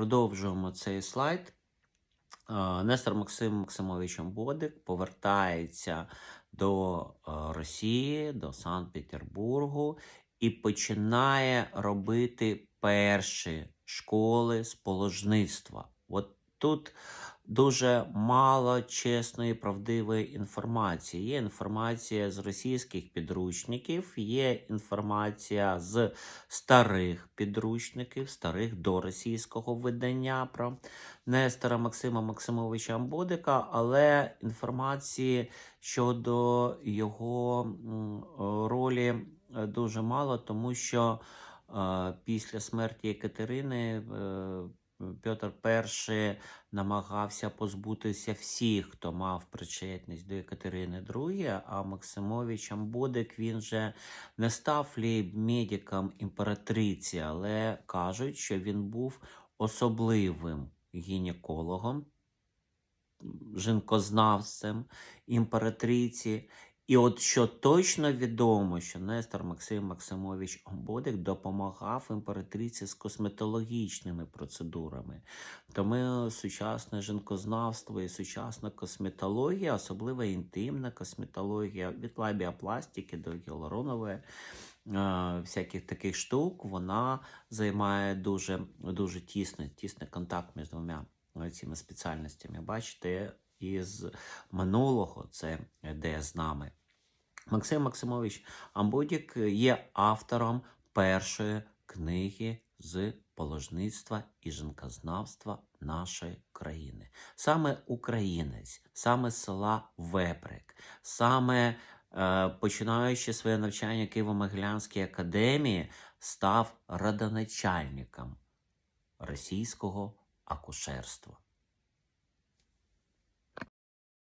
продовжуємо цей слайд. Е, Нестор Максим Максимович Бодик повертається до е, Росії, до Санкт-Петербургу і починає робити перші школи з положництва. От тут дуже мало чесної, правдивої інформації. Є інформація з російських підручників, є інформація з старих підручників, старих до російського видання про Нестора Максима Максимовича Амбодика, але інформації щодо його ролі е, дуже мало, тому що е, після смерті Екатерини е, Петр І намагався позбутися всіх, хто мав причетність до Екатерини II, а Максимович Амбодик він же не став лейб-медиком імператриці, але кажуть, що він був особливим гінекологом, жінкознавцем імператриці. І от що точно відомо, що Нестор Максим Максимович Омбодик допомагав імператриці з косметологічними процедурами. Тому сучасне жінкознавство і сучасна косметологія, особливо інтимна косметологія від лабіапластики до гіалуронової, е, всяких таких штук, вона займає дуже, дуже тісний, тісний контакт між двома цими спеціальностями. Бачите, із минулого це йде з нами. Максим Максимович Амбудік є автором першої книги з положництва і жінкознавства нашої країни. Саме українець, саме села Веприк, саме е, починаючи своє навчання Києво-Могилянській академії, став родоначальником російського акушерства.